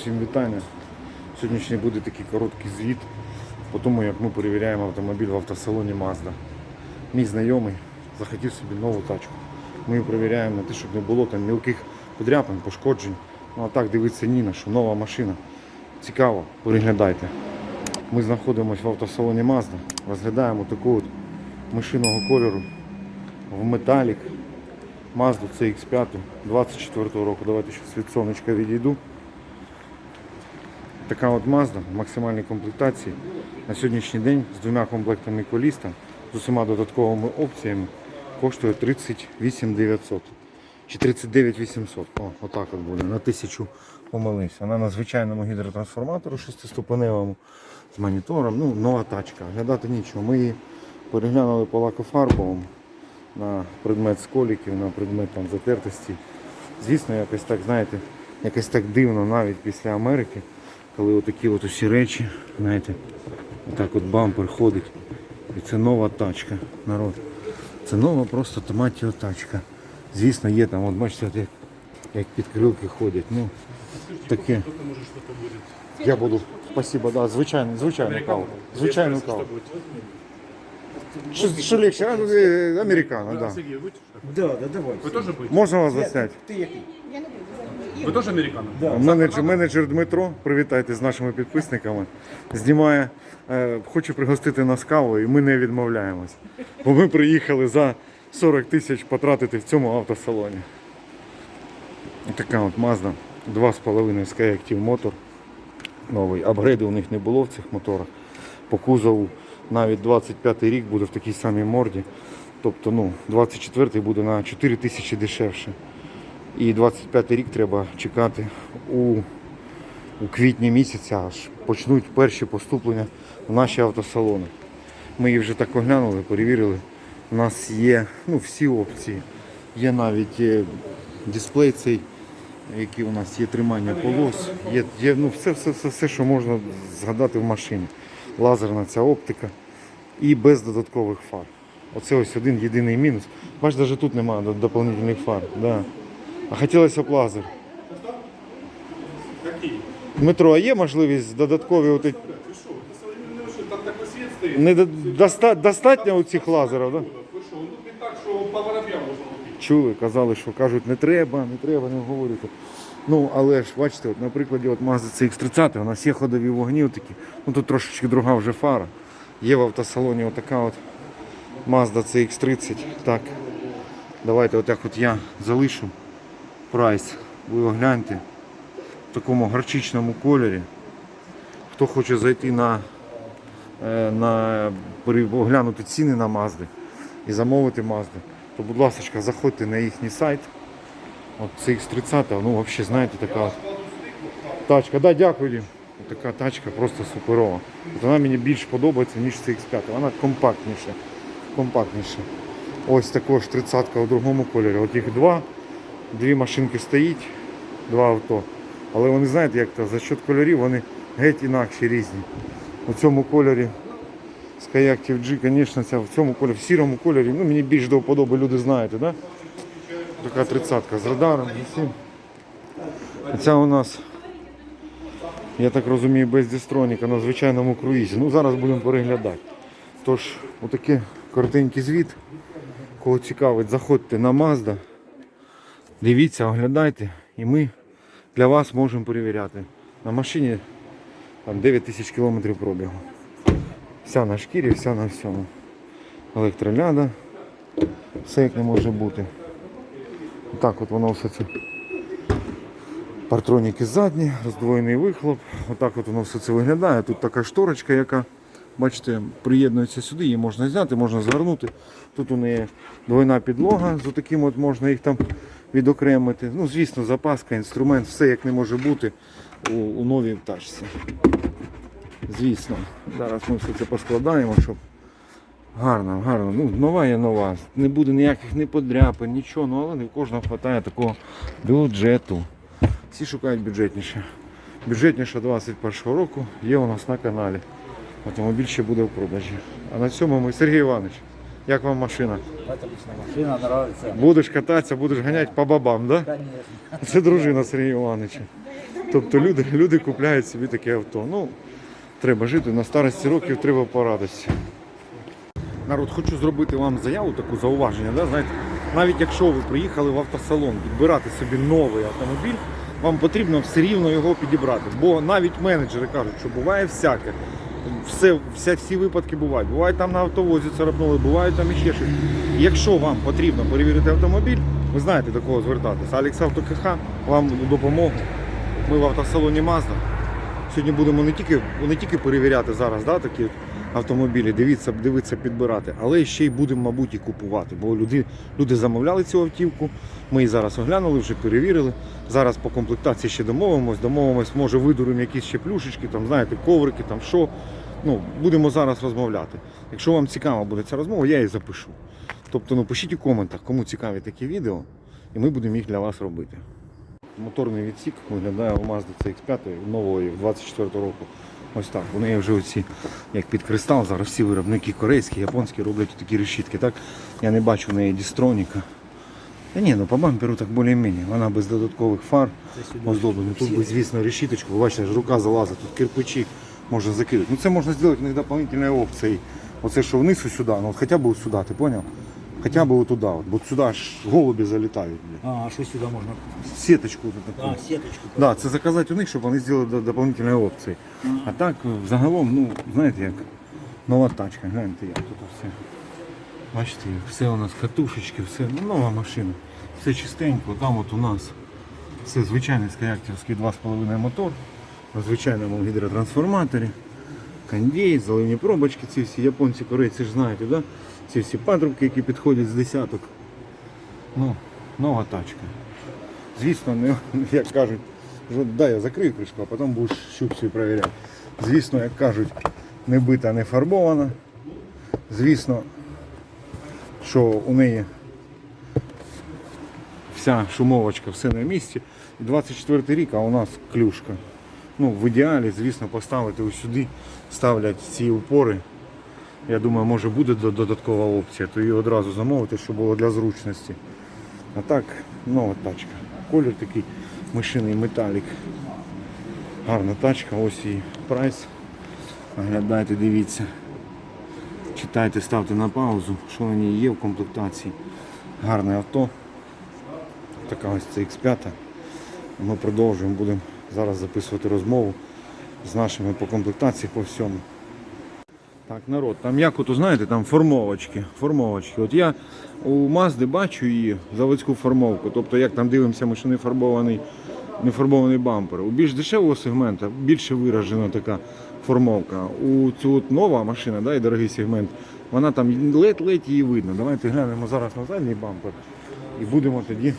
всім вітання. Сьогоднішній буде такий короткий звіт по тому, як ми перевіряємо автомобіль в автосалоні Mazda. Мій знайомий захотів собі нову тачку. Ми її перевіряємо на те, щоб не було там мілких подряпин, пошкоджень. Ну а так дивиться Ніна, що нова машина. Цікаво, переглядайте. Ми знаходимося в автосалоні Mazda, розглядаємо таку от машинного кольору в металік. Mazda CX5 24 року. Давайте ще від сонечка відійду. Така от Mazda в максимальній комплектації на сьогоднішній день з двома комплектами коліс там, з усіма додатковими опціями коштує 38 900 чи 39 800. О, отак от буде. На тисячу помилився. Вона на звичайному гідротрансформатору шестиступеневому з монітором. Ну, нова тачка. Глядати нічого. Ми її переглянули по лакофарбовому на предмет сколіків, на предмет там, затертості. Звісно, якось так, знаєте, якось так дивно навіть після Америки, коли отакі от усі речі, знаєте, отак от бампер ходить. І це нова тачка, народ. Це нова просто томатіо тачка. Звісно, є там, от бачите, от як, як підкрилки ходять. Ну, таке. Я буду, спасибо, да, звичайно, звичайну каву. Звичайну каву. Що, легше? Е, Американо, да. Да, да, давай. Вы тоже будете? Можна вас засняти? Ти який? Вы тоже американо? Да. Менеджер, менеджер Дмитро, привітайте з нашими підписниками. Знімає, е, хоче пригостити нас кавою, і ми не відмовляємось. Бо ми приїхали за 40 тисяч потратити в цьому автосалоні. Така от Mazda 2,5 Skyactiv Motor. Новий. Апгрейду у них не було в цих моторах. По кузову навіть 25 рік буде в такій самій морді. Тобто ну, 24 буде на 4 тисячі дешевше. І 25 рік треба чекати у, у квітні місяця, аж почнуть перші поступлення в наші автосалони. Ми їх вже так оглянули, перевірили. У нас є ну, всі опції. Є навіть е, дисплей цей, який у нас є тримання полос, є, є ну, все, все, все, все, що можна згадати в машині. Лазерна ця оптика і без додаткових фар. Оце ось один єдиний мінус. Бач, навіть тут немає до- дополнительних фар. Да. А хотілося б лазер. Какие? Дмитро, а є можливість додаткові от, Ты что? Это современный вообще, там такой свет стоит. не до- доста, достатньо у цих лазерів, да? Вы что, ну не так, что по воробьям можно купить. Чули, казали, що кажуть, не треба, не треба, не говорити. Ну, але ж бачите, от, на прикладі от Mazda CX-30, у нас є ходові вогні такі, ну тут трошечки друга вже фара. Є в автосалоні отака от Mazda CX-30. Так, давайте отак от я залишу прайс. Ви огляньте в такому гарчичному кольорі. Хто хоче зайти на, е, на оглянути ціни на Mazda і замовити Mazda, то будь ласка, заходьте на їхній сайт. От CX30, ну взагалі, знаєте, така тачка. Да, дякую, Дім. Така тачка просто суперова. От вона мені більш подобається, ніж CX5. Вона компактніша. компактніша. Ось також 30-ка у другому кольорі. От їх два. Дві машинки стоїть, два авто. Але вони знаєте, як то, за счет кольорів вони геть інакші різні. У цьому кольорі Skyactiv G, звісно, ця в цьому кольорі, в сірому кольорі, ну мені більш до вподоби, люди знаєте, да? Така тридцятка з радаром і всім. Ця у нас, я так розумію, без дистроніка на звичайному круїзі. Ну зараз будемо переглядати. Тож, отакий коротенький звіт. Кого цікавить, заходьте на Mazda. Дивіться, оглядайте, і ми для вас можемо перевіряти. На машині там 9 тисяч кілометрів пробігу. Вся на шкірі, вся на всьому. Електроляда. Все як не може бути. Так от воно все це. Партроніки задні, роздвоєний вихлоп. Отак от воно все це виглядає. Тут така шторочка, яка, бачите, приєднується сюди, її можна зняти, можна звернути. Тут у неї двойна підлога, з таким от можна їх там відокремити. Ну, звісно, запаска, інструмент, все як не може бути у, у новій тачці. Звісно, зараз ми все це поскладаємо, щоб гарно, гарно. Ну, нова є нова. Не буде ніяких ні подряпин, нічого, ну але не кожного вистачає такого бюджету. Всі шукають бюджетніше. Бюджетніше 21 року є у нас на каналі. Автомобіль ще буде в продажі. А на цьому ми. Сергій Іванович, як вам машина? Отлично, машина нравится. Будеш кататися, будеш ганяти по бабам, да? Конечно. Це дружина Сергія Івановича. Тобто люди, люди купляють собі таке авто. Ну, треба жити, на старості років треба порадитися. Народ, хочу зробити вам заяву, таку зауваження. Да? Знаєте, навіть якщо ви приїхали в автосалон підбирати собі новий автомобіль, вам потрібно все рівно його підібрати. Бо навіть менеджери кажуть, що буває всяке. Все, вся, всі випадки бувають. Буває там на автовозі царапнули, буває там іще щось. Якщо вам потрібно перевірити автомобіль, ви знаєте до кого звертатися. Алекс КХ вам допомогу. Ми в автосалоні Mazda. Сьогодні будемо не тільки, не тільки перевіряти зараз да, такі автомобілі, дивитися, дивитися, підбирати, але ще й будемо, мабуть, і купувати. Бо люди, люди замовляли цю автівку, ми її зараз оглянули, вже перевірили. Зараз по комплектації ще домовимось, домовимось, може видуримо якісь ще плюшечки, там, знаєте, коврики, там що. Ну, будемо зараз розмовляти. Якщо вам цікава буде ця розмова, я її запишу. Тобто ну, пишіть у коментах, кому цікаві такі відео, і ми будемо їх для вас робити. Моторний відсік виглядає у Mazda CX-5 нової 24 року. Ось так. У неї вже оці, як під кристал, зараз всі виробники корейські, японські роблять такі решітки. Так? Я не бачу в неї дістроніка. Та ні, ну по бамперу так більш-менш. Вона без додаткових фар оздоблена. Тут би, звісно, решіточку, бачите, рука залазить, тут кирпичі можна закинути. Ну це можна зробити не дополнительною опцією. Оце що вниз і сюди, ну от хоча б сюди, ти зрозумів? Хоча б туди, от, бо сюди аж голуби залітають. блін. А, що сюди можна? Сіточку таку. А, сіточку. Да, це заказати у них, щоб вони зробили до- дополнительні опції. А так, загалом, ну, знаєте як, нова тачка, гляньте як тут все. Бачите, все у нас катушечки, все, ну, нова машина. Все чистенько, там от у нас все звичайний скаяктівський 2,5 мотор, на звичайному гідротрансформаторі, кондей, зелені пробочки, ці всі японці, корейці ж знаєте, да? ці всі патрубки, які підходять з десяток. Ну, нова тачка. Звісно, не, як кажуть, дай я закрию кришку, а потім будеш щупцею перевіряти. Звісно, як кажуть, не бита, не фарбована. Звісно, що у неї вся шумовочка, все на місці. 24 рік, а у нас клюшка. Ну, в ідеалі, звісно, поставити ось сюди, ставлять ці упори. Я думаю, може буде додаткова опція, то її одразу замовити, щоб було для зручності. А так, нова тачка. Колір такий мишиний металік. Гарна тачка, ось її прайс. Оглядайте, дивіться. Читайте, ставте на паузу, що на ній є в комплектації. Гарне авто. Така ось це X5. Ми продовжуємо, будемо зараз записувати розмову з нашими по комплектації по всьому. Так, народ, там як от, знаєте, там формовочки. формовочки. От я у Мазди бачу її заводську формовку. Тобто, як там дивимося, ми що не фарбований, не фарбований бампер. У більш дешевого сегмента більше виражена така формовка. У цю от нова машина, да, і дорогий сегмент, вона там ледь-ледь її видно. Давайте глянемо зараз на задній бампер і будемо тоді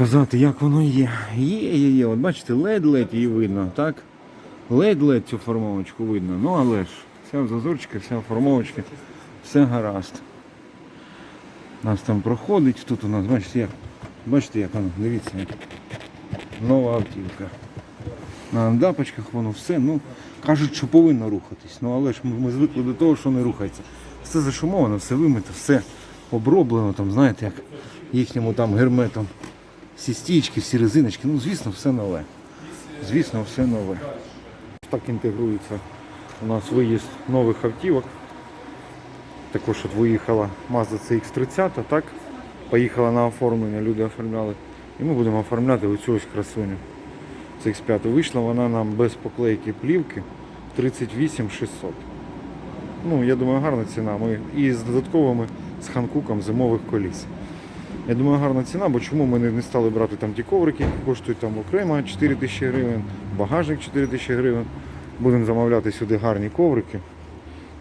казати, як воно є. Є, є, є. От бачите, ледь-ледь її видно, так? Ледь-ледь цю формовочку видно. Ну але ж, вся в зазорчики, вся в формовочки, все гаразд. Нас там проходить, тут у нас, бачите, як, бачите, як воно, дивіться, як нова автівка. На андапочках воно все, ну, кажуть, що повинно рухатись. Ну але ж ми, ми звикли до того, що не рухається. Все зашумовано, все вимито, все оброблено, там, знаєте, як їхньому там герметом. Всі стічки, всі резиночки, ну звісно, все нове. Звісно, все нове. Так інтегрується у нас виїзд нових автівок. Також от виїхала Mazda CX-30, так? Поїхала на оформлення, люди оформляли. І ми будемо оформляти оцю ось красуню. CX-5 вийшла вона нам без поклейки плівки 38 600. Ну, я думаю, гарна ціна. Ми і з додатковими з ханкуком зимових коліс. Я думаю, гарна ціна, бо чому ми не стали брати там ті коврики, які коштують там окремо 4 тисячі гривень, багажник 4 тисячі гривень. Будемо замовляти сюди гарні коврики.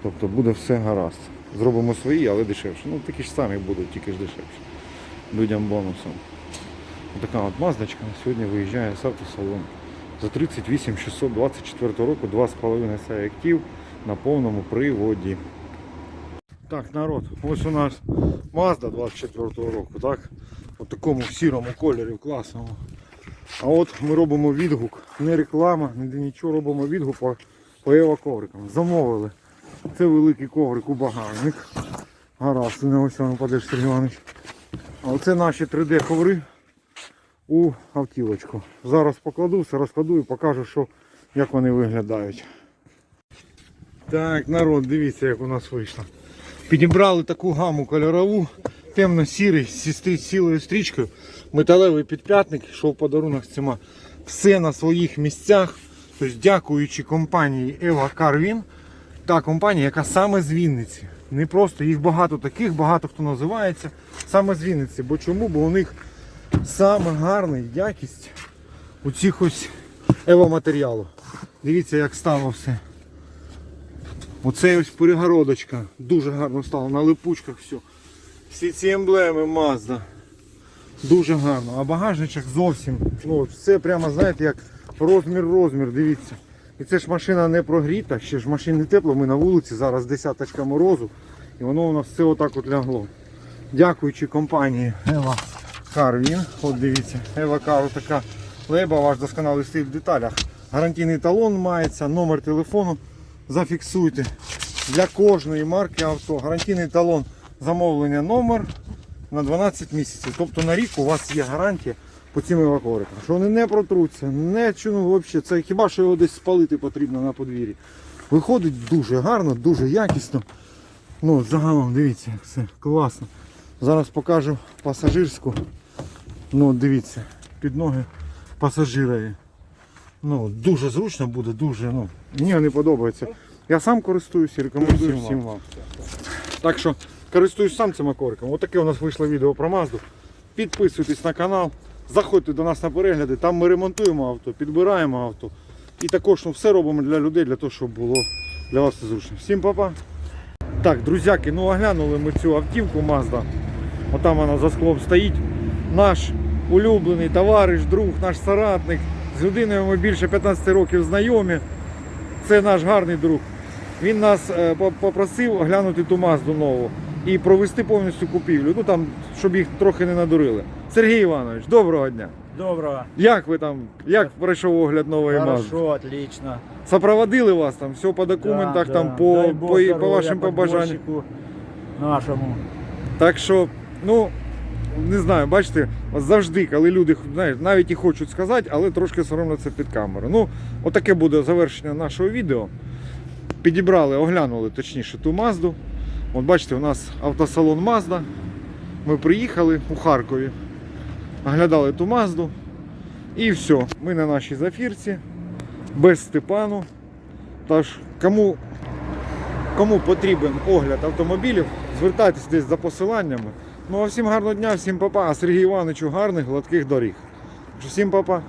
Тобто буде все гаразд. Зробимо свої, але дешевше. Ну такі ж самі будуть, тільки ж дешевше. Людям бонусом. Така от маздочка сьогодні виїжджає з автосалону. За 38 624 року 2,5 сай на повному приводі. Так, народ, ось у нас Mazda 24 року, так? У такому сірому кольорі класному. А от ми робимо відгук, не реклама, ніде нічого, робимо відгук по, по ево-коврикам. Замовили. Це великий коврик у багажник. Гаразд, не ось воно падеш, Сергій Іванович. А оце наші 3D коври. у автівочку. Зараз покладу, все розкладу і покажу, що, як вони виглядають. Так, народ, дивіться, як у нас вийшло. Підібрали таку гаму кольорову, темно-сірий, зі сти- цілою стрічкою, металевий підп'ятник, що в подарунок з цими. Все на своїх місцях. Тобто, дякуючи компанії Eva Carvin, та компанія, яка саме з Вінниці. Не просто їх багато таких, багато хто називається саме з Вінниці. Бо чому? Бо у них саме гарна якість у цих ось ево-матеріалу. Дивіться, як стало все. Оце ось перегородочка. Дуже гарно стало на липучках все. Всі ці емблеми Mazda. Дуже гарно. А багажничок зовсім. Ну, все прямо, знаєте, як розмір-розмір, дивіться. І це ж машина не прогріта, ще ж машин не тепло, ми на вулиці, зараз десяточка морозу. І воно у нас все отак от лягло. Дякуючи компанії Eva Carvin. От дивіться, Eva Car така лейба, ваш досконалий стиль в деталях. Гарантійний талон мається, номер телефону зафіксуйте. Для кожної марки авто гарантійний талон замовлення номер на 12 місяців. Тобто на рік у вас є гарантія по цим евакорикам. Що вони не протруться, не чину взагалі. Це хіба що його десь спалити потрібно на подвір'ї. Виходить дуже гарно, дуже якісно. Ну, загалом дивіться, як все класно. Зараз покажу пасажирську. Ну, дивіться, під ноги пасажирові. Ну, дуже зручно буде, дуже, ну, мені не подобається. Я сам користуюся і рекомендую всім вам. Так що користуюсь сам цим акориком. Отаке у нас вийшло відео про Мазду. Підписуйтесь на канал, заходьте до нас на перегляди. Там ми ремонтуємо авто, підбираємо авто. І також ну, все робимо для людей, для того, щоб було для вас все зручно. Всім па-па. Так, друзяки, ну оглянули ми цю автівку Mazda. Отам вона за склом стоїть. Наш улюблений товариш, друг, наш соратник. З людиною ми більше 15 років знайомі. Це наш гарний друг. Він нас е, попросив оглянути ту Мазду нову і провести повністю купівлю. Ну там, щоб їх трохи не надурили. Сергій Іванович, доброго дня. Доброго. Як ви там? Як пройшов огляд нової Мазди? Хорошо, отлично. Сопроводили вас там, все по документах, Да, там да. по, Дай по, по вашим побажанням. Нашому. Так що, ну, не знаю, бачите, завжди, коли люди знаєш, навіть і хочуть сказати, але трошки соромляться під камеру. Ну, отаке буде завершення нашого відео. Підібрали, оглянули точніше ту Мазду. От бачите, у нас автосалон Мазда. Ми приїхали у Харкові, оглядали ту Мазду. І все, ми на нашій зафірці, без Степану. Тож, кому Кому потрібен огляд автомобілів, звертайтесь десь за посиланнями. Ну а всім гарного дня, всім папа, а Сергію Івановичу гарних гладких доріг. Всім папа.